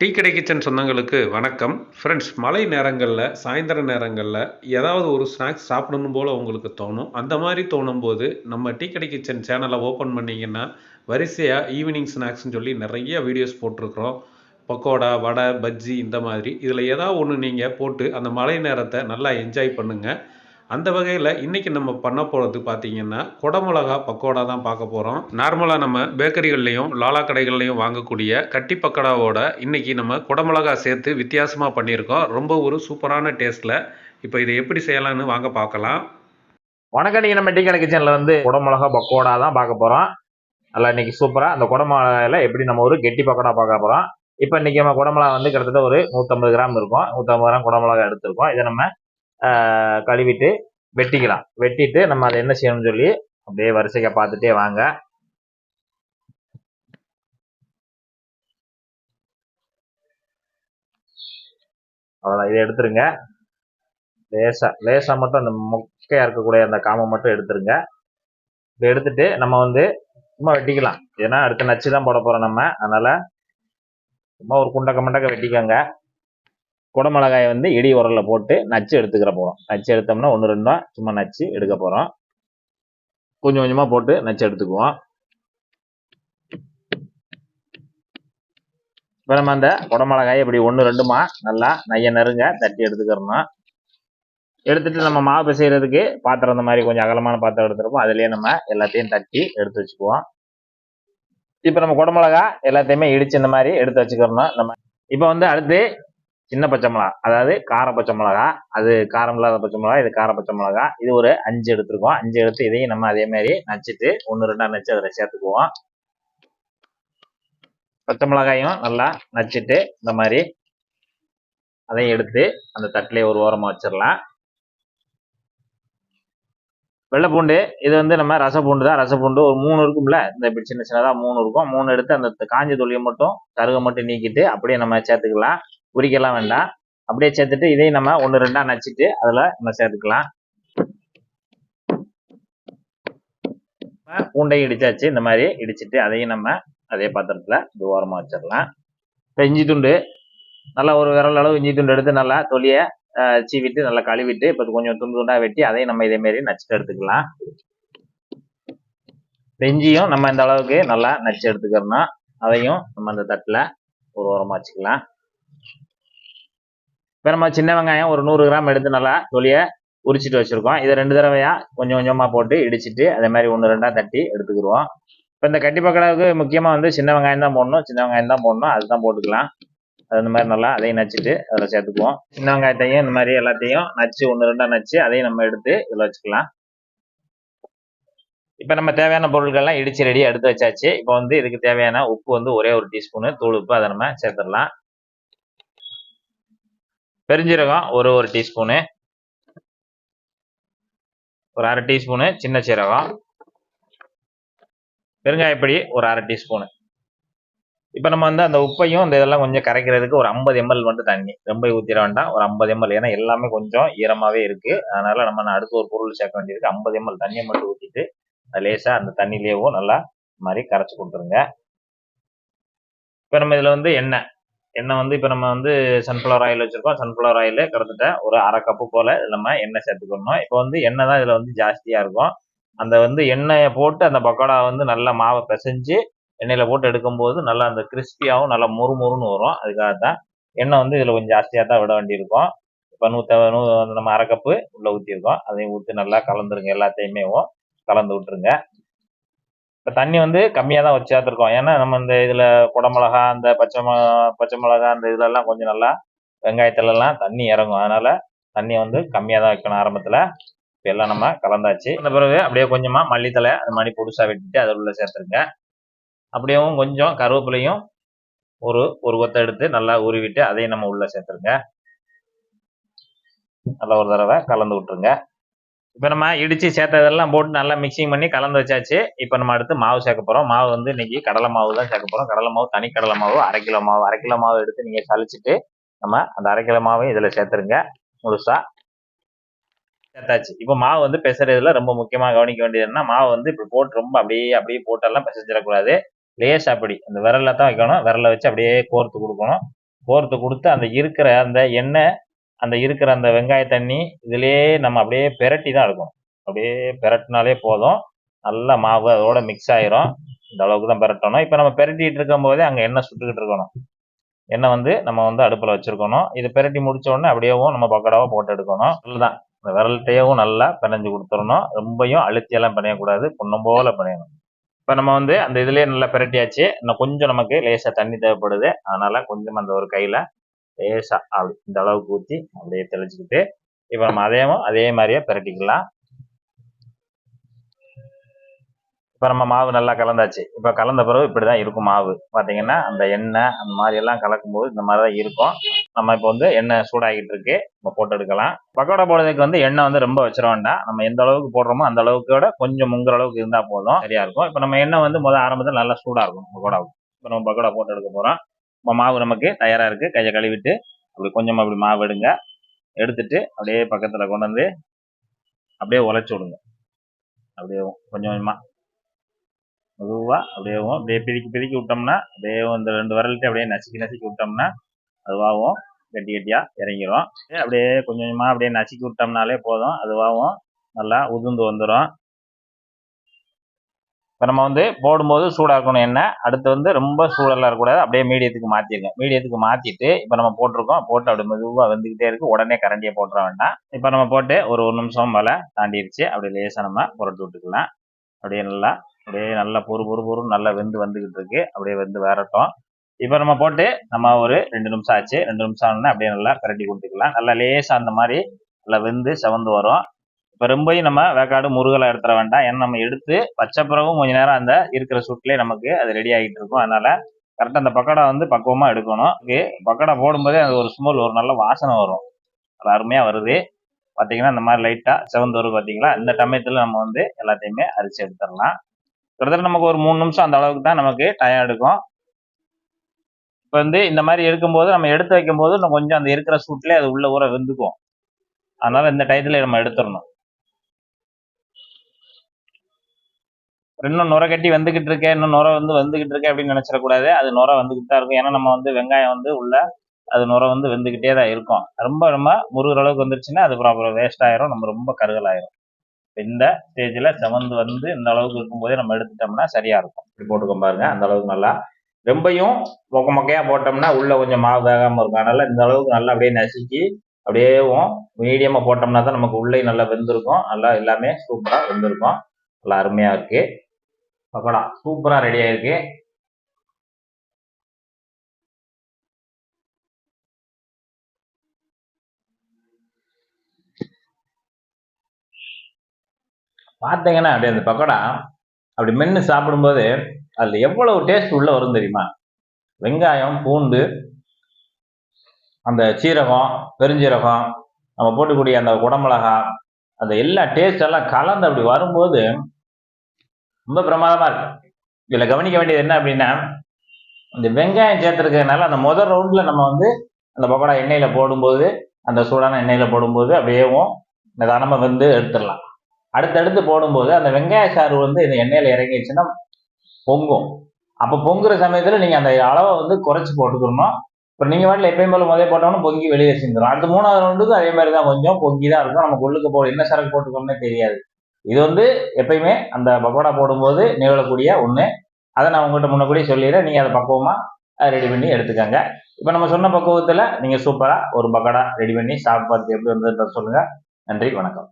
Tea கடை kitchen சொந்தங்களுக்கு வணக்கம். ஃப்ரெண்ட்ஸ் மழை நேரங்களில் சாயந்தர நேரங்களில் ஏதாவது ஒரு ஸ்நாக்ஸ் சாப்பிடணும் போல் உங்களுக்கு தோணும். அந்த மாதிரி தோணும் போது நம்ம டீ கடை கிச்சன் சேனலை ஓப்பன் பண்ணிங்கன்னா வரிசையாக ஈவினிங் ஸ்நாக்ஸ்னு சொல்லி நிறைய வீடியோஸ் போட்டிருக்கிறோம். பக்கோடா வடை பஜ்ஜி இந்த மாதிரி. இதில் ஏதாவது ஒன்று நீங்கள் போட்டு அந்த மழை நேரத்தை நல்லா என்ஜாய் பண்ணுங்கள் அந்த வகையில் இன்றைக்கி நம்ம பண்ண போகிறது பார்த்திங்கன்னா குடமிளகா பக்கோடா தான் பார்க்க போகிறோம் நார்மலாக நம்ம பேக்கரிகள்லையும் லாலா கடைகள்லையும் வாங்கக்கூடிய கட்டி பக்கோடாவோட இன்றைக்கி நம்ம குடமிளகா சேர்த்து வித்தியாசமாக பண்ணியிருக்கோம். ரொம்ப ஒரு சூப்பரான டேஸ்ட்டில் இப்போ இதை எப்படி செய்யலாம்னு வாங்க பார்க்கலாம். வணக்கம் நீங்கள் நம்ம டீக்கடை கிச்சனில் வந்து குடமிளகா பக்கோடா தான் பார்க்க போகிறோம் நல்லா இன்னைக்கு சூப்பராக அந்த குடமிளகாயில் எப்படி நம்ம ஒரு கெட்டி பக்கோடா பார்க்க போகிறோம் இப்போ இன்றைக்கி நம்ம குடமிளகா வந்து கிட்டத்தட்ட ஒரு நூற்றம்பது கிராம் இருக்கும். நூற்றம்பது கிராம் குடமிளகா எடுத்திருக்கோம். இதை நம்ம கழுவிட்டு வெட்டிக்கலாம். வெட்டிட்டு நம்ம அதை என்ன செய்யணும்னு சொல்லி அப்படியே வரிசையாக பார்த்துட்டே வாங்க. அவ்வளோதான் இதை எடுத்துருங்க. லேசாக லேசாக மட்டும் அந்த மொக்கையாக இருக்கக்கூடிய அந்த காமை மட்டும் எடுத்துருங்க. இதை எடுத்துட்டு நம்ம வந்து சும்மா வெட்டிக்கலாம். ஏன்னா அடுத்த நச்சு தான் போட போகிறோம் நம்ம. அதனால் சும்மா ஒரு குண்டக்க மண்டக்க வெட்டிக்கோங்க. குடமிளகாயை வந்து இடி உரலில் போட்டு நச்சு எடுத்துக்கிற போகிறோம் நச்சு எடுத்தோம்னா ஒன்று ரெண்டா சும்மா நச்சு எடுக்க போகிறோம் கொஞ்சம் கொஞ்சமாக போட்டு நச்சு எடுத்துக்குவோம். இப்போ நம்ம அந்த குடமிளகாயை இப்படி ஒன்று ரெண்டுமா நல்லா நைய நெருங்க தட்டி எடுத்துக்கிறணும். எடுத்துட்டு நம்ம மாவு பிசைகிறதுக்கு பாத்திரம் இந்த மாதிரி கொஞ்சம் அகலமான பாத்திரம் எடுத்துருப்போம். அதுலேயே நம்ம எல்லாத்தையும் தட்டி எடுத்து வச்சுக்குவோம். இப்போ நம்ம குடமிளகா எல்லாத்தையுமே இடிச்சு இந்த மாதிரி எடுத்து வச்சுக்கிறணும். நம்ம இப்போ வந்து அடுத்து சின்ன பச்சை மிளகா. அதாவது கார பச்சை மிளகா. அது காரம் இல்லாத பச்சை மிளகா இது கார பச்சை மிளகா. இது ஒரு அஞ்சு எடுத்துருக்கோம். அஞ்சு எடுத்து இதையும் நம்ம அதே மாதிரி நச்சுட்டு ஒன்று ரெண்டா நச்சு அதில் சேர்த்துக்குவோம். பச்சை மிளகாயும் நல்லா நச்சுட்டு இந்த மாதிரி அதையும் எடுத்து அந்த தட்டிலே ஒரு ஓரமாக வச்சிடலாம் வெள்ளை பூண்டு இது வந்து நம்ம ரசப்பூண்டு தான். ரசப்பூண்டு ஒரு மூணு இருக்கும்ல. இந்த இப்படி சின்ன சின்னதாக மூணு இருக்கும். மூணு எடுத்து அந்த காஞ்ச தொழிலை மட்டும் கருகை மட்டும் நீக்கிட்டு அப்படியே நம்ம சேர்த்துக்கலாம். உரிக்கலாம் வேண்டாம். அப்படியே சேர்த்துட்டு இதையும் நம்ம ஒன்று ரெண்டாக நச்சுட்டு அதில் நம்ம சேர்த்துக்கலாம். பூண்டையும் இடிச்சாச்சு இந்த மாதிரி இடிச்சிட்டு அதையும் நம்ம அதே பாத்திரத்தில் இது ஓரமாக வச்சிடலாம். இப்போ இஞ்சி துண்டு நல்லா ஒரு விரல் அளவு இஞ்சி துண்டு எடுத்து நல்லா தொலியை சீவிட்டு நல்லா கழுவிட்டு இப்போ கொஞ்சம் துண்டு துண்டாக வெட்டி அதையும் நம்ம இதேமாரி நச்சுட்டு எடுத்துக்கலாம். பெஞ்சியும் நம்ம இந்த அளவுக்கு நல்லா நச்சு எடுத்துக்கிறோம்னா அதையும் நம்ம அந்த தட்டில் ஒரு ஓரமாக வச்சுக்கலாம். இப்போ நம்ம சின்ன வெங்காயம் ஒரு நூறு கிராம் எடுத்து நல்லா தொலியை உரிச்சிட்டு வச்சுருக்கோம். இதை ரெண்டு தடவையாக கொஞ்சம் கொஞ்சமாக போட்டு இடிச்சிட்டு அதே மாதிரி ஒன்று ரெண்டாக தட்டி எடுத்துக்கிடுவோம் இப்போ இந்த கட்டி பக்கடாவுக்கு முக்கியமாக வந்து சின்ன வெங்காயம் தான் போடணும் சின்ன வெங்காயம் தான் போடணும் அதுதான் போட்டுக்கலாம். அது இந்த மாதிரி நல்லா அதையும் நச்சுட்டு அதில் சேர்த்துக்குவோம். சின்ன வெங்காயத்தையும் இந்த மாதிரி எல்லாத்தையும் நச்சு ஒன்று ரெண்டாக நச்சு அதையும் நம்ம எடுத்து இதில் வச்சுக்கலாம். இப்போ நம்ம தேவையான பொருட்கள்லாம் இடிச்சு ரெடியாக எடுத்து வச்சாச்சு. இப்போ வந்து இதுக்கு தேவையான உப்பு வந்து ஒரே ஒரு டீஸ்பூனு தூள் உப்பு அதை நம்ம சேர்த்துடலாம். பெருஞ்சீரகம் ஒரு ஒரு டீஸ்பூனு ஒரு அரை டீஸ்பூனு சின்ன சீரகம். பெருங்காயப்பொடி ஒரு அரை டீஸ்பூனு இப்போ நம்ம வந்து அந்த உப்பையும் இந்த இதெல்லாம் கொஞ்சம் கரைக்கிறதுக்கு ஒரு ஐம்பது எம்எல் வந்து தண்ணி. ரொம்ப ஊற்றிட வேண்டாம். ஒரு ஐம்பது எம்எல் ஏன்னா எல்லாமே கொஞ்சம் ஈரமாகவே இருக்குது அதனால் நம்ம அடுத்து ஒரு பொருள் சேர்க்க வேண்டியிருக்கு. ஐம்பது எம்எல் தண்ணியை மட்டும் ஊற்றிட்டு லேசாக அந்த தண்ணியிலேயும் நல்லா மாதிரி கரைச்சி கொடுத்துருங்க. இப்போ நம்ம இதில் வந்து எண்ணெய். எண்ணெய் வந்து இப்போ நம்ம வந்து சன்ஃப்ளவர் ஆயில் வச்சுருக்கோம். சன்ஃப்ளவர் ஆயில் கிட்டத்தட்ட ஒரு அரை கப்பு போல் நம்ம எண்ணெய் சேர்த்துக்கணும். இப்போ வந்து எண்ணெய் தான் இதில் வந்து ஜாஸ்தியாக இருக்கும். அந்த வந்து எண்ணெயை போட்டு அந்த பக்கோடா வந்து நல்லா மாவை பிசைஞ்சு எண்ணெயில் போட்டு எடுக்கும்போது நல்லா அந்த கிறிஸ்பியாகவும் நல்லா மொறு மொறுன்னு வரும். அதுக்காக தான் எண்ணெய் வந்து இதில் கொஞ்சம் ஜாஸ்தியாக தான் விட வேண்டியிருக்கும். இப்போ நூற்ற நூ நம்ம அரை கப்பு உள்ளே ஊற்றிருக்கோம் அதையும் ஊற்றி நல்லா கலந்துருங்க எல்லாத்தையுமே கலந்து விட்டுருங்க. தண்ணி வந்து கம்மியாக தான் வச்சு சேர்த்துருக்கோம். ஏன்னா நம்ம இந்த இதில் குடமிளகா அந்த பச்சை பச்சை மிளகா அந்த இதுலலாம் கொஞ்சம் நல்லா வெங்காயத்துலலாம் தண்ணி இறங்கும். அதனால் தண்ணியை வந்து கம்மியாக தான் வைக்கணும் ஆரம்பத்தில். இப்போ எல்லாம் நம்ம கலந்தாச்சு. இந்த பிறகு அப்படியே கொஞ்சமாக மல்லித்தலை அது மாதிரி புதுசாக வெட்டிட்டு அதில் உள்ள சேர்த்துருங்க. அப்படியேவும் கொஞ்சம் கருவேப்பிலையும் ஒரு ஒரு கொத்தை எடுத்து நல்லா உருவிட்டு அதையும் நம்ம உள்ளே சேர்த்துருங்க. நல்லா ஒரு தடவை கலந்து விட்டுருங்க. இப்போ நம்ம இடித்து சேர்த்ததெல்லாம் போட்டு நல்லா மிக்சிங் பண்ணி கலந்து வச்சாச்சு. இப்போ நம்ம அடுத்து மாவு சேர்க்க போகிறோம் மாவு வந்து இன்றைக்கி கடலை மாவு தான் சேர்க்க போகிறோம் கடலை மாவு தனி கடலை மாவு அரை கிலோ மாவு. அரை கிலோ மாவு எடுத்து நீங்கள் சலிச்சிட்டு நம்ம அந்த அரை கிலோ மாவையும் இதில் சேர்த்துருங்க. முழுசாக சேர்த்தாச்சு. இப்போ மாவு வந்து பிசைறதுல ரொம்ப முக்கியமாக கவனிக்க வேண்டியது என்ன மாவு வந்து இப்படி போட்டு ரொம்ப அப்படியே அப்படியே போட்டெல்லாம் பிசைஞ்சிடக்கூடாது. லேஸ் அப்படி. அந்த விரலில் தான் வைக்கணும். விரலை வச்சு அப்படியே கோர்த்து கொடுக்கணும். கோர்த்து கொடுத்து அந்த இருக்கிற அந்த எண்ணெய் அந்த இருக்கிற அந்த வெங்காய தண்ணி இதிலே நம்ம அப்படியே பெரட்டி தான் எடுக்கணும். அப்படியே பெரட்டினாலே போதும். நல்லா மாவு அதோட மிக்ஸ் ஆயிரும். இந்த அளவுக்கு தான் பெரட்டணும். இப்போ நம்ம பெரட்டிட்டு இருக்கும் போதே அங்கே எண்ணெய் சுட்டுக்கிட்டு இருக்கணும். எண்ணெய் வந்து நம்ம வந்து அடுப்பில் வச்சிருக்கணும். இது பெரட்டி முடிச்ச உடனே அப்படியேவும் நம்ம பக்கடாவாக போட்டு எடுக்கணும். அதுதான் இந்த விரல்ட்டையவும் நல்லா பிணைஞ்சு கொடுத்துடணும். ரொம்பையும் அழுத்தியெல்லாம் பிணையக்கூடாது. பொண்ணும் போல பிணையணும். இப்போ நம்ம வந்து அந்த இதுலேயே நல்லா பிரட்டியாச்சு. இன்னும் கொஞ்சம் நமக்கு லேசாக தண்ணி தேவைப்படுது. அதனால கொஞ்சம் அந்த ஒரு கையில் லேசா அப்படி இந்த அளவுக்கு ஊற்றி அப்படியே தெளிச்சுக்கிட்டு இப்போ நம்ம அதையும் அதே மாதிரியே பிரட்டிக்கலாம் இப்போ நம்ம மாவு நல்லா கலந்தாச்சு. இப்போ கலந்த பிறகு இப்படி தான் இருக்கும் மாவு. பார்த்தீங்கன்னா அந்த எண்ணெய் அந்த மாதிரி எல்லாம் கலக்கும்போது இந்த மாதிரி தான் இருக்கும். நம்ம இப்போ வந்து எண்ணெய் சூடாகிட்டு இருக்கு. நம்ம போட்டு எடுக்கலாம். பக்கோடா போடுறதுக்கு வந்து எண்ணெய் வந்து ரொம்ப வச்சிட வேண்டாம். நம்ம எந்த அளவுக்கு போடுறோமோ அந்த அளவுக்கு விட கொஞ்சம் முங்குற அளவுக்கு இருந்தால் போதும். சரியா இருக்கும். இப்போ நம்ம எண்ணெய் வந்து முதல் ஆரம்பத்தில் நல்லா சூடாக இருக்கும் பக்கோடாவுக்கு. இப்போ நம்ம பக்கோடா போட்டு எடுக்க போகிறோம் மாவு நமக்கு தயாராக இருக்குது கையை கழுவிட்டு அப்படி கொஞ்சமாக அப்படி மாவு எடுங்க. எடுத்துட்டு அப்படியே பக்கத்தில் கொண்டு வந்து அப்படியே உழைச்சி விடுங்க. அப்படியே கொஞ்சம் கொஞ்சமாக மெதுவாக அப்படியே அப்படியே பிரிக்கி பிரிக்கி விட்டோம்னா அப்படியே இந்த ரெண்டு விரல்ட்டு அப்படியே நசுக்கி நசுக்கி விட்டோம்னா அதுவாகவும் கட்டி கட்டியாக இறங்கிரும். அப்படியே கொஞ்சம் கொஞ்சமாக அப்படியே நசுக்கி விட்டோம்னாலே போதும். அதுவாகவும் நல்லா உதிர்ந்து வந்துடும் இப்போ நம்ம வந்து போடும்போது சூடாக்கணும் எண்ணெய் அடுத்து வந்து ரொம்ப சூடெல்லாம் இருக்கக்கூடாது. அப்படியே மீடியத்துக்கு மாற்றிருங்க மீடியத்துக்கு மாற்றிட்டு இப்போ நம்ம போட்டிருக்கோம். போட்டு அப்படியே மெதுவாக வந்துக்கிட்டே இருக்கு. உடனே கரண்டியை போட்டுற வேண்டாம். இப்போ நம்ம போட்டு ஒரு ஒரு நிமிஷம் மேலே தாண்டிடுச்சு அப்படியே லேசாக நம்ம புரட்டு விட்டுக்கலாம். அப்படியே நல்லா அப்படியே நல்லா பொறு பொறு பொறு நல்லா வெந்து வந்துக்கிட்டு இருக்கு. அப்படியே வெந்து வரட்டும். இப்போ நம்ம போட்டு நம்ம ஒரு ரெண்டு நிமிஷம் ஆச்சு. ரெண்டு நிமிஷம் ஆனோடனே அப்படியே நல்லா கரண்டி கொடுத்துக்கலாம். நல்லா லேசாக அந்த மாதிரி நல்லா வெந்து செவந்து வரும். இப்போ ரொம்பவும் நம்ம வேக்காடு முருகலை எடுத்துட வேண்டாம். ஏன்னா நம்ம எடுத்து வச்ச பிறகும் கொஞ்ச நேரம் அந்த இருக்கிற சூட்லேயே நமக்கு அது ரெடி ஆகிட்டு இருக்கும். அதனால கரெக்டாக அந்த பக்கோடா வந்து பக்குவமாக எடுக்கணும். இது பக்கோடா போடும்போதே அது ஒரு ஸ்மெல் ஒரு நல்ல வாசனை வரும். அது அருமையாக வருது. பார்த்தீங்கன்னா இந்த மாதிரி லைட்டாக செவந்து வரும் பார்த்தீங்களா இந்த டமயத்தில் நம்ம வந்து எல்லாத்தையுமே அரிசி எடுத்துடலாம். கிட்டத்தட்ட நமக்கு ஒரு மூணு நிமிஷம் அந்த அளவுக்கு தான் நமக்கு டயம் எடுக்கும். இப்போ வந்து இந்த மாதிரி எடுக்கும்போது நம்ம எடுத்து வைக்கும்போது இன்னும் கொஞ்சம் அந்த இருக்கிற சூட்லேயே அது உள்ள ஊற வெந்துக்கும். அதனால இந்த டயத்துல நம்ம எடுத்துடணும். இன்னும் நுரை கட்டி வந்துகிட்டு இருக்கேன் இன்னும் நுரை வந்து வந்துகிட்டு இருக்கேன் அப்படின்னு நினைச்சிடக்கூடாது. அது நுர வந்துகிட்டு தான் இருக்கும். ஏன்னா நம்ம வந்து வெங்காயம் வந்து உள்ள அது நுரை வந்து வெந்துகிட்டே தான் இருக்கும். ரொம்ப ரொம்ப முருகிற அளவுக்கு வந்துருச்சுன்னா அது அப்புறம் வேஸ்ட் ஆயிரும். நம்ம ரொம்ப கருகல் ஆயிரும். இந்த ஸ்டேஜில் செவந்து வந்து இந்த அளவுக்கு இருக்கும்போதே நம்ம எடுத்துட்டோம்னா சரியா இருக்கும். இப்படி போட்டுக்கோ பாருங்க. அந்த அளவுக்கு நல்லா ரொம்பையும் மொக்க மொக்கையா போட்டோம்னா உள்ள கொஞ்சம் மாவு வேகாம இருக்கும். அதனால இந்த அளவுக்கு நல்லா அப்படியே நசுக்கி அப்படியேவும் மீடியமா போட்டோம்னா தான் நமக்கு உள்ளே நல்லா வெந்திருக்கும். நல்லா எல்லாமே சூப்பரா வெந்திருக்கும். நல்லா அருமையா இருக்கு. பக்கோடா சூப்பரா ரெடி ஆயிருக்கு. பார்த்தீங்கன்னா அப்படியே அந்த பக்கோடா அப்படி மென்று சாப்பிடும்போது அதில் எவ்வளவு டேஸ்ட் உள்ள வரும் தெரியுமா? வெங்காயம் பூண்டு அந்த சீரகம் பெருஞ்சீரகம் நம்ம போட்டுக்கூடிய அந்த குடமிளகா அந்த எல்லா டேஸ்ட் எல்லாம் கலந்து அப்படி வரும்போது ரொம்ப பிரமாதமா இருக்கு. இதுல கவனிக்க வேண்டியது என்ன அப்படின்னா இந்த வெங்காயம் சேர்த்துருக்கிறதுனால அந்த முதல் ரவுண்ட்ல நம்ம வந்து அந்த பக்கோடா எண்ணெயில போடும்போது அந்த சூடான எண்ணெயில போடும்போது அப்படியேவும் நிதானமா வந்து எடுத்துடலாம். அடுத்தடுத்து போடும்போது அந்த வெங்காய சாறு வந்து இந்த எண்ணெயில இறங்கிடுச்சுன்னா பொங்கும். அப்போ பொங்குற சமயத்தில் நீங்கள் அந்த அளவை வந்து குறைச்சி போட்டுக்கணும். இப்போ நீங்கள் வாட்டில் எப்பயும் போல முதல்ல போட்டோம்னா பொங்கி வெளியே செஞ்சிடும் அடுத்த மூணாவது ரவுண்டுக்கு அதே மாதிரி தான் கொஞ்சம் பொங்கி தான் இருக்கும். நமக்கு உள்ளுக்கு போட என்ன சரக்கு போட்டுக்கணும்னே தெரியாது. இது வந்து எப்பயுமே அந்த பக்கோடா போடும்போது நிகழக்கூடிய ஒன்று அதை நான் உங்கள்கிட்ட முன்னக்கூடிய சொல்லிடுறேன். நீங்கள் அதை பக்குவமாக ரெடி பண்ணி எடுத்துக்கோங்க. இப்போ நம்ம சொன்ன பக்குவத்தில் நீங்கள் சூப்பராக ஒரு பக்கோடா ரெடி பண்ணி சாப்பிட்டு எப்படி வந்ததுன்னு சொல்லுங்கள் நன்றி வணக்கம்.